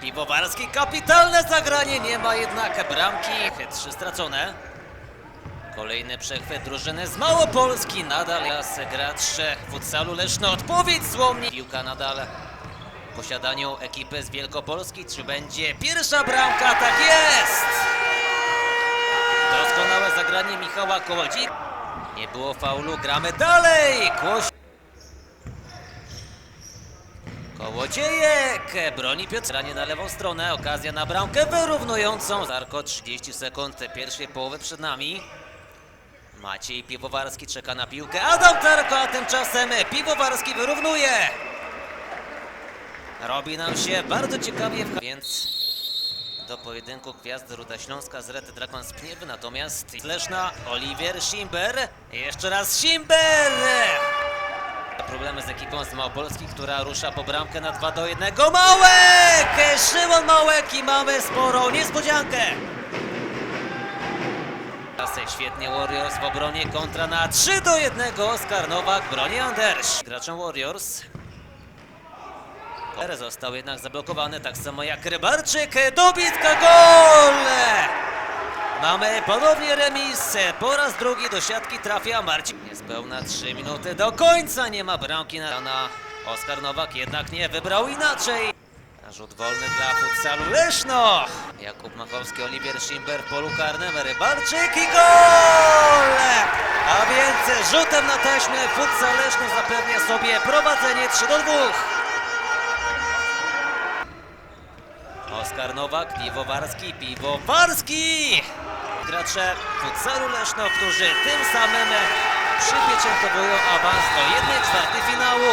Piwowarski, kapitalne zagranie, nie ma jednak bramki. Trzy stracone. Kolejny przechwyt drużyny z Małopolski. Nadal jas gracz futsalu Leszno. Odpowiedź słomni. Piłka nadal posiadaniu ekipy z Wielkopolski. Czy będzie pierwsza bramka? Tak jest! Doskonałe zagranie Michała Kołodzi. Nie było faulu, gramy dalej! Kłoś... Kołodziejek broni Piotranie na lewą stronę. Okazja na bramkę wyrównującą. Zarko 30 sekund pierwszej połowy przed nami. Maciej Piwowarski czeka na piłkę. Adam Tarko, a tymczasem Piwowarski wyrównuje. Robi nam się bardzo ciekawie, więc do pojedynku gwiazdy Ruda Śląska z Red Dragons Pniewy, natomiast Leszna Oliwier Schimber. Jeszcze raz Schimber! Problemy z ekipą z Małopolski, która rusza po bramkę na 2 do 1. Małek! Szymon Małek i mamy sporą niespodziankę. Teraz świetnie Warriors w obronie kontra na 3 do 1. Oskar Nowak broni Anders. Graczem Warriors. Został jednak zablokowany, tak samo jak Rybarczyk. Dobitka gol! Mamy ponownie remis. Po raz drugi do siatki trafia Marcin. Niespełna 3 minuty do końca. Nie ma bramki na, na Oskar Nowak, jednak nie wybrał inaczej. Rzut wolny dla futsalu Leszno. Jakub Machowski, Oliwier Schimber polu karnym. Rybarczyk i gol! A więc rzutem na taśmę futsal Leszno zapewnia sobie prowadzenie 3 do 2. Oskar Nowak, Piwowarski, Piwowarski! Gracze futsalu Leszno, którzy tym samym przypieczętowują awans do 1 finału.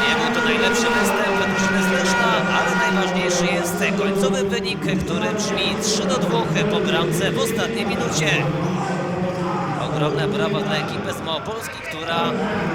Nie był to najlepszy występ dla drużyny z Leszna, ale najważniejszy jest końcowy wynik, który brzmi 3 do 2 po bramce w ostatniej minucie. Ogromne brawa dla ekipy z Małopolski, która